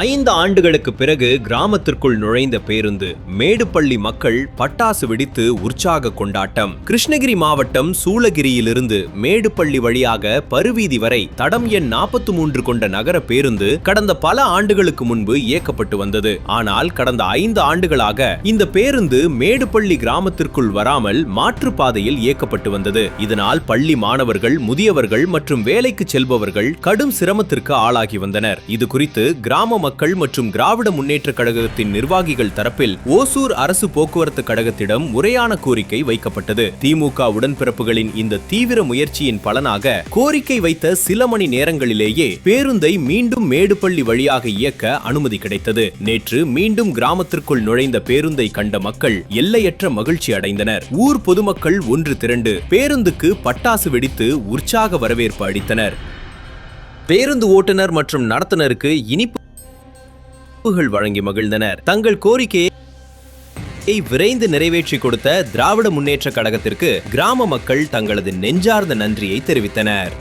ஐந்து ஆண்டுகளுக்கு பிறகு கிராமத்திற்குள் நுழைந்த பேருந்து மேடுப்பள்ளி மக்கள் பட்டாசு வெடித்து உற்சாக கொண்டாட்டம். கிருஷ்ணகிரி மாவட்டம் சூளகிரியிலிருந்து மேடுப்பள்ளி வழியாக பருவீதி வரை தடம் எண் நாற்பத்தி மூன்று கொண்ட நகர பேருந்து கடந்த பல ஆண்டுகளுக்கு முன்பு இயக்கப்பட்டு வந்தது. ஆனால் கடந்த ஐந்து ஆண்டுகளாக இந்த பேருந்து மேடுப்பள்ளி கிராமத்திற்குள் வராமல் மாற்றுப்பாதையில் இயக்கப்பட்டு வந்தது. இதனால் பள்ளி மாணவர்கள் முதியவர்கள் மற்றும் வேலைக்கு செல்பவர்கள் கடும் சிரமத்திற்கு ஆளாகி வந்தனர். இது குறித்து கிராம மக்கள் மற்றும் திராவிட முன்னேற்ற கழகத்தின் நிர்வாகிகள் தரப்பில் ஓசூர் அரசு போக்குவரத்து கழகத்திடம் முறையான கோரிக்கை வைக்கப்பட்டது. திமுக உடன்பிறப்புகளின் இந்த தீவிர முயற்சியின் பலனாக கோரிக்கை வைத்த சில மணி நேரங்களிலேயே பேருந்தை மீண்டும் மேடுப்பள்ளி வழியாக இயக்க அனுமதி கிடைத்தது. நேற்று மீண்டும் கிராமத்திற்குள் நுழைந்த பேருந்தை கண்ட மக்கள் எல்லையற்ற மகிழ்ச்சி அடைந்தனர். ஊர் பொதுமக்கள் ஒன்று திரண்டு பேருந்துக்கு பட்டாசு வெடித்து உற்சாக வரவேற்பு அளித்தனர். பேருந்து ஓட்டுநர் மற்றும் நடத்துனருக்கு இனிப்புகள் வழங்கி மகிழ்ந்தனர். தங்கள் கோரிக்கையை விரைந்து நிறைவேற்றி கொடுத்த திராவிட முன்னேற்ற கழகத்திற்கு கிராம மக்கள் தங்களது நெஞ்சார்ந்த நன்றியை தெரிவித்தனர்.